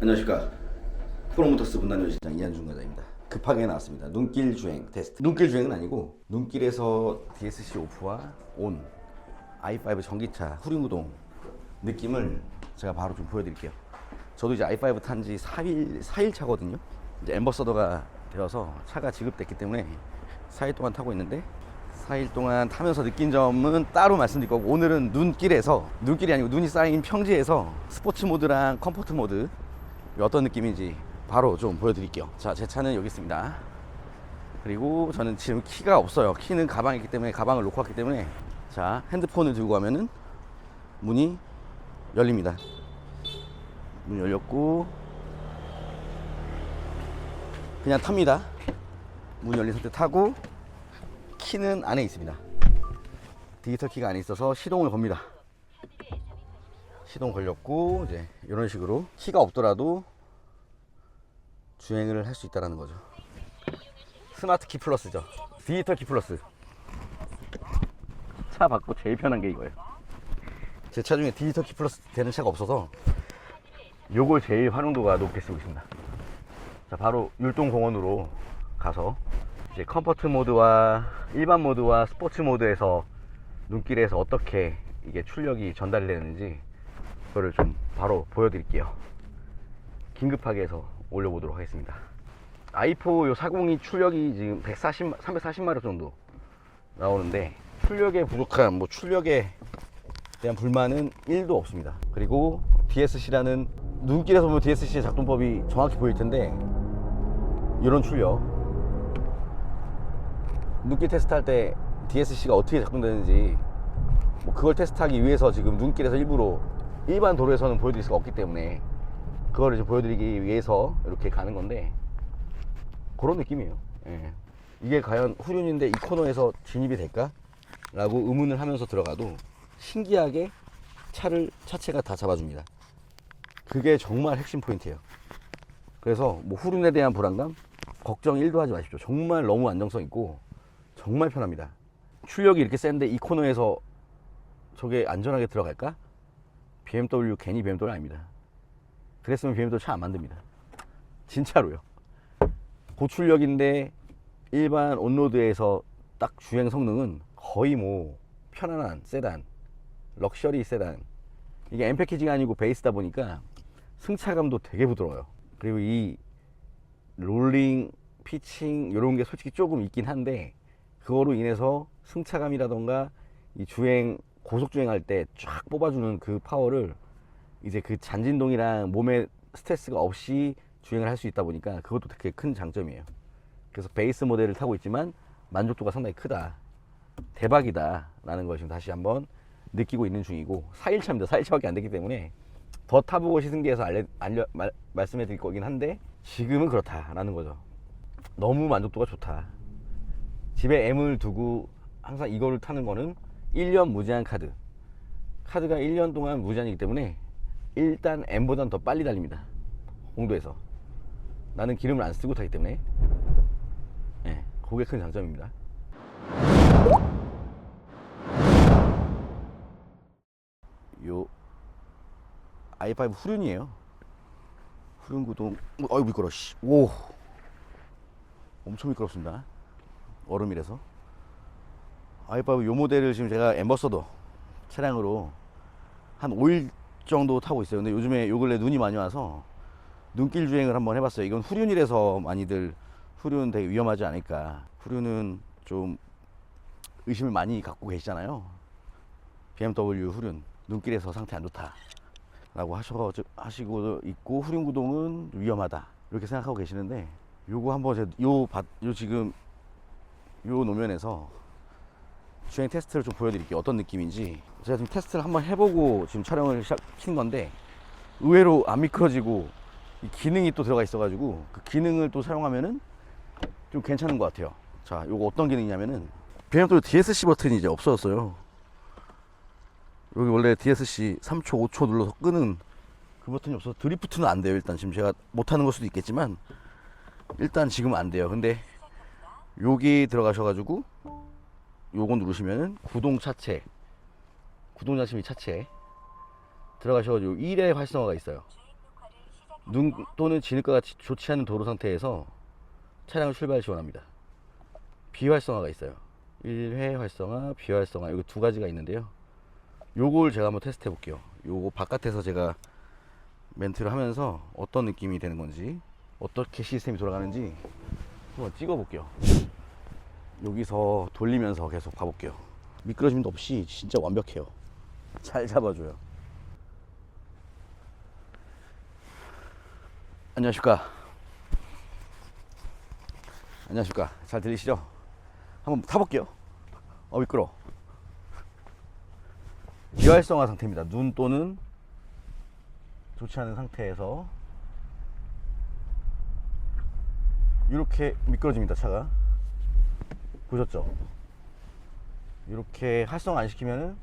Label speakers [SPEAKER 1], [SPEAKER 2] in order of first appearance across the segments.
[SPEAKER 1] 안녕하십니까. 프로모터스 분단열 실장 이한중 과장입니다. 급하게 나왔습니다. 눈길 주행 테스트. 눈길 주행은 아니고 눈길에서 DSC 오프와 온 i5 전기차 후륜구동 느낌을 제가 바로 좀 보여드릴게요. 저도 이제 i5 탄 지 4일, 4일 차거든요. 이제 엠버서더가 되어서 차가 지급됐기 때문에 4일 동안 타고 있는데 4일 동안 타면서 느낀 점은 따로 말씀드릴 거고 오늘은 눈길에서 눈길이 아니고 눈이 쌓인 평지에서 스포츠 모드랑 컴포트 모드 어떤 느낌인지 바로 좀 보여드릴게요. 자 제 차는 여기 있습니다. 그리고 저는 지금 키가 없어요. 키는 가방에 있기 때문에 가방을 놓고 왔기 때문에. 자 핸드폰을 들고 가면은 문이 열립니다. 문 열렸고 그냥 탑니다. 문 열린 상태 타고 키는 안에 있습니다. 디지털 키가 안에 있어서 시동을 겁니다 시동 걸렸고 이제 이런 식으로 키가 없더라도 주행을 할 수 있다라는 거죠. 스마트 키 플러스죠. 디지털 키 플러스. 차 받고 제일 편한 게 이거예요. 제 차 중에 디지털 키 플러스 되는 차가 없어서 요걸 제일 활용도가 높게 쓰고 있습니다. 자, 바로 율동공원으로 가서 이제 컴포트 모드와 일반 모드와 스포츠 모드에서 눈길에서 어떻게 이게 출력이 전달이 되는지 그 거를 좀 바로 보여드릴게요. 긴급하게 해서 올려보도록 하겠습니다. i4 요 40이 출력이 지금 140, 340마력 정도 나오는데 출력에 부족한 뭐 출력에 대한 불만은 1도 없습니다. 그리고 DSC라는 눈길에서 보면 DSC의 작동법이 정확히 보일 텐데 이런 출력 눈길 테스트할 때 DSC가 어떻게 작동되는지 뭐 그걸 테스트하기 위해서 지금 눈길에서 일부러 일반 도로에서는 보여드릴 수가 없기 때문에 그거를 이제 보여드리기 위해서 이렇게 가는 건데 그런 느낌이에요. 예. 이게 과연 후륜인데 이 코너에서 진입이 될까? 라고 의문을 하면서 들어가도 신기하게 차를 차체가 다 잡아줍니다. 그게 정말 핵심 포인트예요. 그래서 뭐 후륜에 대한 불안감 걱정 1도 하지 마십시오. 정말 너무 안정성 있고 정말 편합니다. 출력이 이렇게 센데 이 코너에서 저게 안전하게 들어갈까? BMW 괜히 BMW 아닙니다. 그랬으면 BMW 차 안 만듭니다. 진짜로요. 고출력인데 일반 온로드에서 딱 주행 성능은 거의 뭐 편안한 세단, 럭셔리 세단. 이게 M 패키지가 아니고 베이스다 보니까 승차감도 되게 부드러워요. 그리고 이 롤링, 피칭 이런 게 솔직히 조금 있긴 한데 그거로 인해서 승차감이라던가 이 주행 고속 주행할 때 쫙 뽑아주는 그 파워를 이제 그 잔진동이랑 몸에 스트레스가 없이 주행을 할 수 있다 보니까 그것도 되게 큰 장점이에요. 그래서 베이스 모델을 타고 있지만 만족도가 상당히 크다. 대박이다. 라는 걸 지금 다시 한번 느끼고 있는 중이고 4일차입니다. 4일차밖에 안 됐기 때문에 더 타보고 시승기에서 알려, 알려, 말, 말씀해 드릴 거긴 한데 지금은 그렇다라는 거죠. 너무 만족도가 좋다. 집에 M을 두고 항상 이거를 타는 거는 1년 무제한 카드. 카드가 1년 동안 무제한이기 때문에 일단 M보단 더 빨리 달립니다. 공도에서. 나는 기름을 안 쓰고 타기 때문에. 예, 그게 큰 장점입니다. 요 i5 후륜이에요. 후륜 구동. 어이 미끄러. 씨. 오. 엄청 미끄럽습니다. 얼음이라서. I5 요 모델을 지금 제가 엠버서더 차량으로 한 5일 정도 타고 있어요. 근데 요즘에 요 근래 눈이 많이 와서 눈길 주행을 한번 해봤어요. 이건 후륜이라서 많이들 후륜 되게 위험하지 않을까. 후륜은 좀 의심을 많이 갖고 계시잖아요. BMW 후륜 눈길에서 상태 안 좋다. 라고 하셔, 하시고 있고 후륜 구동은 위험하다. 이렇게 생각하고 계시는데 요거 한번 제, 요, 밭, 요 지금 요 노면에서 주행 테스트를 좀 보여드릴게요. 어떤 느낌인지. 제가 지금 테스트를 한번 해보고 지금 촬영을 시작한 건데 의외로 안 미끄러지고 이 기능이 또 들어가 있어가지고 그 기능을 또 사용하면은 좀 괜찮은 것 같아요. 자, 요거 어떤 기능이냐면은 BMW DSC 버튼이 이제 없어졌어요. 여기 원래 DSC 3초, 5초 눌러서 끄는 그 버튼이 없어서 드리프트는 안 돼요. 일단 지금 제가 못하는 걸 수도 있겠지만 일단 지금 안 돼요. 근데 여기 들어가셔가지고 요거 누르시면은 구동 차체 구동 자심이 차체 들어가셔가지고 1회 활성화가 있어요 눈 또는 진흙과 같이 좋지 않은 도로 상태에서 차량을 출발 지원합니다. 비활성화가 있어요. 1회 활성화, 비활성화 이거 두 가지가 있는데요. 요걸 제가 한번 테스트 해 볼게요. 요거 바깥에서 제가 멘트를 하면서 어떤 느낌이 되는 건지 어떻게 시스템이 돌아가는지 한번 찍어 볼게요. 여기서 돌리면서 계속 봐볼게요. 미끄러짐도 없이 진짜 완벽해요. 잘 잡아줘요. 안녕하십니까. 안녕하십니까. 잘 들리시죠? 한번 타볼게요. 어, 미끄러. 비활성화 상태입니다. 눈 또는 좋지 않은 상태에서 이렇게 미끄러집니다. 차가. 보셨죠? 이렇게 활성화 안 시키면은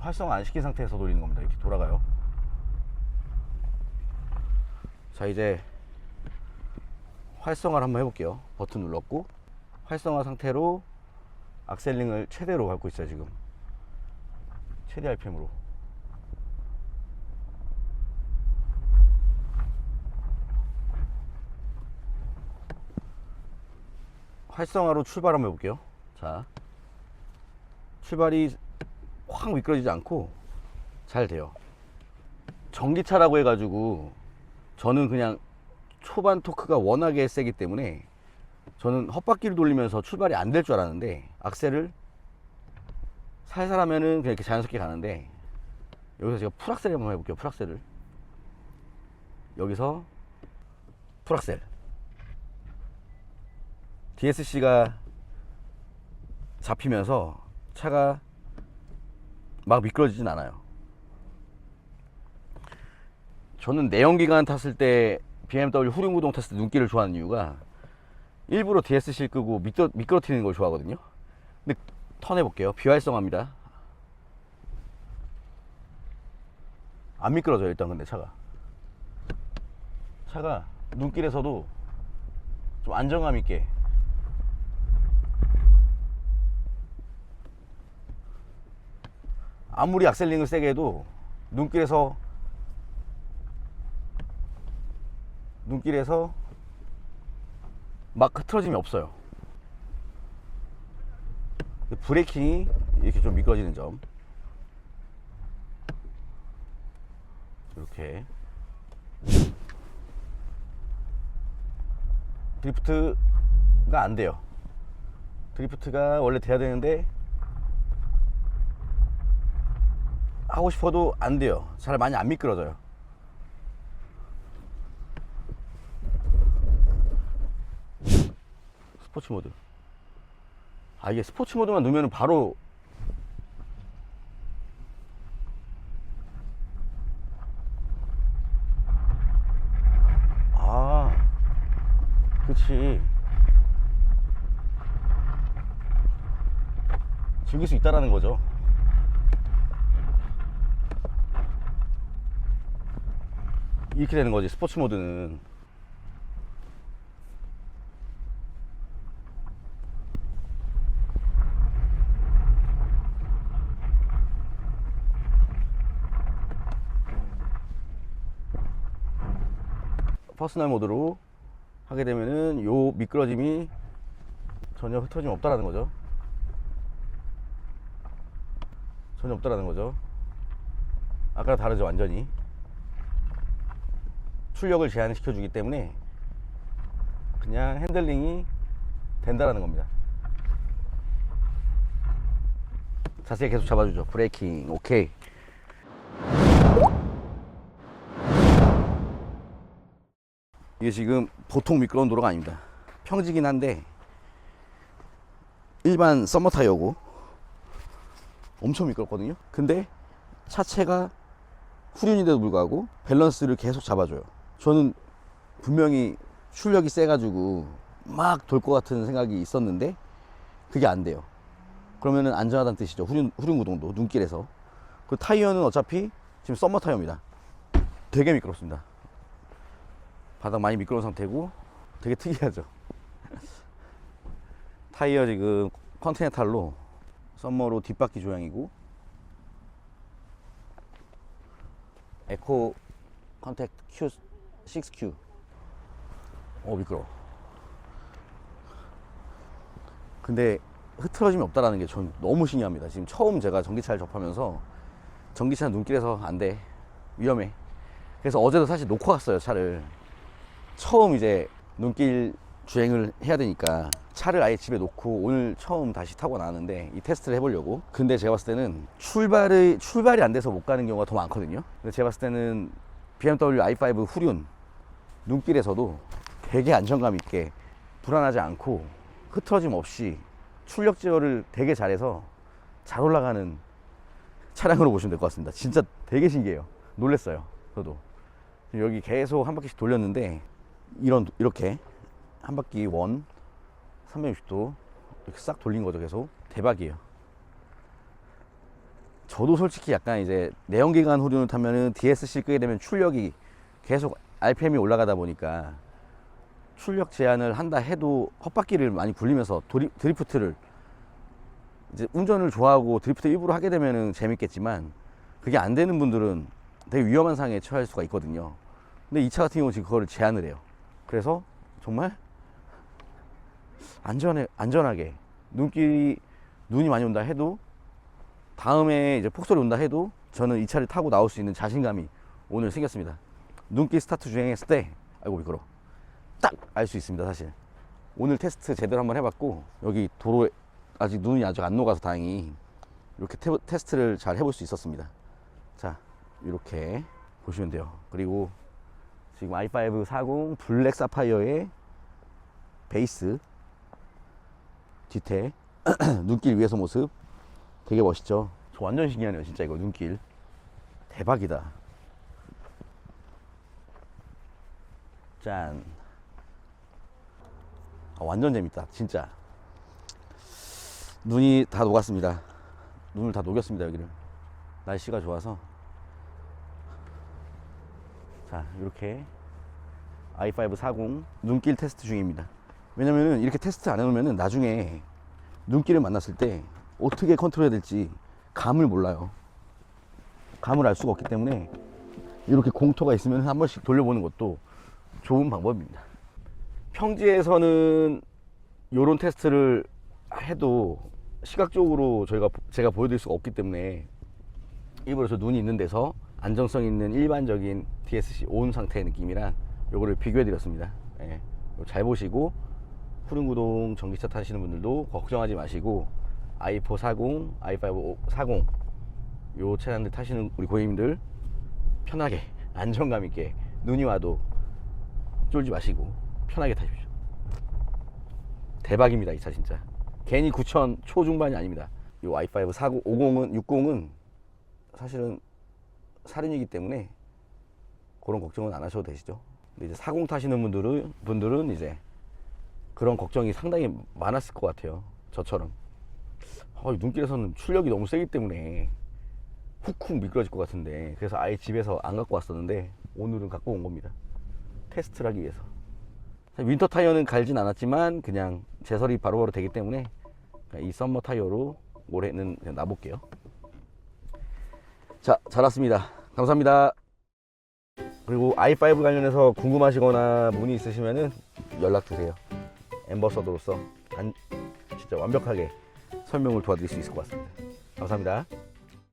[SPEAKER 1] 활성화 안 시킨 상태에서 돌리는 겁니다. 이렇게 돌아가요. 자, 이제 활성화를 한번 해볼게요. 버튼 눌렀고 활성화 상태로 악셀링을 최대로 갖고 있어요, 지금. 최대 RPM으로. 활성화로 출발 한번 해볼게요. 자, 출발이 확 미끄러지지 않고 잘 돼요. 전기차라고 해가지고 저는 그냥 초반 토크가 워낙에 세기 때문에 저는 헛바퀴를 돌리면서 출발이 안 될 줄 알았는데 악셀을 살살 하면은 그냥 이렇게 자연스럽게 가는데 여기서 제가 풀악셀 한번 해볼게요. 풀악셀을 여기서 풀악셀 DSC가 잡히면서 차가 막 미끄러지진 않아요. 저는 내연기관 탔을 때 BMW 후륜구동 탔을 때 눈길을 좋아하는 이유가 일부러 DSC를 끄고 미끄러, 미끄러뜨리는 걸 좋아하거든요. 근데 턴 해볼게요. 비활성화입니다. 안 미끄러져요, 일단 근데 차가. 차가 눈길에서도 좀 안정감 있게 아무리 악셀링을 세게 해도 눈길에서 눈길에서 막 흐트러짐이 없어요. 브레이킹이 이렇게 좀 미끄러지는 점. 이렇게 드리프트가 안 돼요. 드리프트가 원래 돼야 되는데 하고 싶어도 안 돼요. 잘 많이 안 미끄러져요. 스포츠 모드. 아, 이게 스포츠 모드만 넣으면 바로 아, 그치. 즐길 수 있다라는 거죠. 이렇게 되는 거지 스포츠 모드는 퍼스널 모드로 하게 되면은 요 미끄러짐이 전혀 흩어짐 없다라는 거죠 전혀 없다라는 거죠 아까랑 다르죠 완전히 출력을 제한시켜 주기 때문에 그냥 핸들링이 된다라는 겁니다. 자세히 계속 잡아주죠. 브레이킹 오케이. 이게 지금 보통 미끄러운 도로가 아닙니다. 평지긴 한데 일반 썸머 타이어고 엄청 미끄럽거든요. 근데 차체가 후륜인데도 불구하고 밸런스를 계속 잡아줘요. 저는 분명히 출력이 세가지고 막 돌 것 같은 생각이 있었는데 그게 안 돼요. 그러면은 안전하다는 뜻이죠. 후륜, 후륜 구동도 눈길에서. 그 타이어는 어차피 지금 썸머 타이어입니다. 되게 미끄럽습니다. 바닥 많이 미끄러운 상태고 되게 특이하죠. 타이어 지금 컨티넨탈로 썸머로 뒷바퀴 조향이고 에코 컨택트 Q 6Q 어 미끄러. 근데 흐트러짐이 없다라는 게 전 너무 신기합니다. 지금 처음 제가 전기차를 접하면서 전기차 눈길에서 안 돼. 위험해. 그래서 어제도 사실 놓고 갔어요, 차를. 처음 이제 눈길 주행을 해야 되니까 차를 아예 집에 놓고 오늘 처음 다시 타고 나왔는데 이 테스트를 해보려고. 근데 제가 봤을 때는 출발이, 출발이 안 돼서 못 가는 경우가 더 많거든요. 근데 제가 봤을 때는 BMW i5 후륜 눈길에서도 되게 안정감 있게 불안하지 않고 흐트러짐 없이 출력 제어를 되게 잘해서 잘 올라가는 차량으로 보시면 될 것 같습니다. 진짜 되게 신기해요. 놀랬어요. 저도. 여기 계속 한 바퀴씩 돌렸는데 이런 이렇게 한 바퀴 원 360도 이렇게 싹 돌린 거죠. 계속 대박이에요. 저도 솔직히 약간 이제 내연기관 후륜을 타면은 DSC 끄게 되면 출력이 계속 RPM이 올라가다 보니까 출력 제한을 한다 해도 헛바퀴를 많이 굴리면서 도리, 드리프트를 이제 운전을 좋아하고 드리프트 일부러 하게 되면은 재밌겠지만 그게 안 되는 분들은 되게 위험한 상황에 처할 수가 있거든요. 근데 이 차 같은 경우 지금 그거를 제한을 해요. 그래서 정말 안전해 안전하게 눈길이 눈이 많이 온다 해도 다음에 이제 폭설이 온다 해도 저는 이 차를 타고 나올 수 있는 자신감이 오늘 생겼습니다. 눈길 스타트 주행했을 때 아이고 미끄러 딱알 수 있습니다 사실. 오늘 테스트 제대로 한번 해봤고 여기 도로에 아직 눈이 아직 안 녹아서 다행히 이렇게 테, 테스트를 잘 해볼 수 있었습니다. 자 이렇게 보시면 돼요. 그리고 지금 i5 40 블랙 사파이어의 베이스 뒤태 눈길 위에서 모습. 되게 멋있죠? 저 완전 신기하네요 진짜 이거 눈길. 대박이다. 짠. 아, 완전 재밌다 진짜. 눈이 다 녹았습니다. 눈을 다 녹였습니다 여기를. 날씨가 좋아서 자 이렇게 i5 40 눈길 테스트 중입니다. 왜냐면은 이렇게 테스트 안 해놓으면은 나중에 눈길을 만났을 때 어떻게 컨트롤 해야 될지 감을 몰라요. 감을 알 수가 없기 때문에 이렇게 공터가 있으면 한 번씩 돌려보는 것도 좋은 방법입니다. 평지에서는 요런 테스트를 해도 시각적으로 저희가 제가 보여드릴 수가 없기 때문에 일부러 저 눈이 있는 데서 안정성 있는 일반적인 DSC 온 상태의 느낌이랑 요거를 비교해 드렸습니다. 예, 요잘 보시고 푸른구동 전기차 타시는 분들도 걱정하지 마시고 i4 40, i5 40 요 차량들 타시는 우리 고객님들 편하게 안정감 있게 눈이 와도 쫄지 마시고 편하게 타십시오. 대박입니다 이 차 진짜. 괜히 9천 초중반이 아닙니다. 이 i5 40, 50은 60은 사실은 살인이기 때문에 그런 걱정은 안 하셔도 되시죠. 이제 40 타시는 분들은 분들은 이제 그런 걱정이 상당히 많았을 것 같아요. 저처럼. 어, 이 눈길에서는 출력이 너무 세기 때문에 훅훅 미끄러질 것 같은데 그래서 아예 집에서 안 갖고 왔었는데 오늘은 갖고 온 겁니다. 테스트를 하기 위해서. 윈터 타이어는 갈진 않았지만 그냥 제설이 바로바로 되기 때문에 이 썸머 타이어로 올해는 그냥 놔볼게요. 자, 잘 왔습니다. 감사합니다. 그리고 i5 관련해서 궁금하시거나 문의 있으시면은 연락 주세요. 엠버서더로서 단, 진짜 완벽하게 설명을 도와드릴 수 있을 것 같습니다. 감사합니다.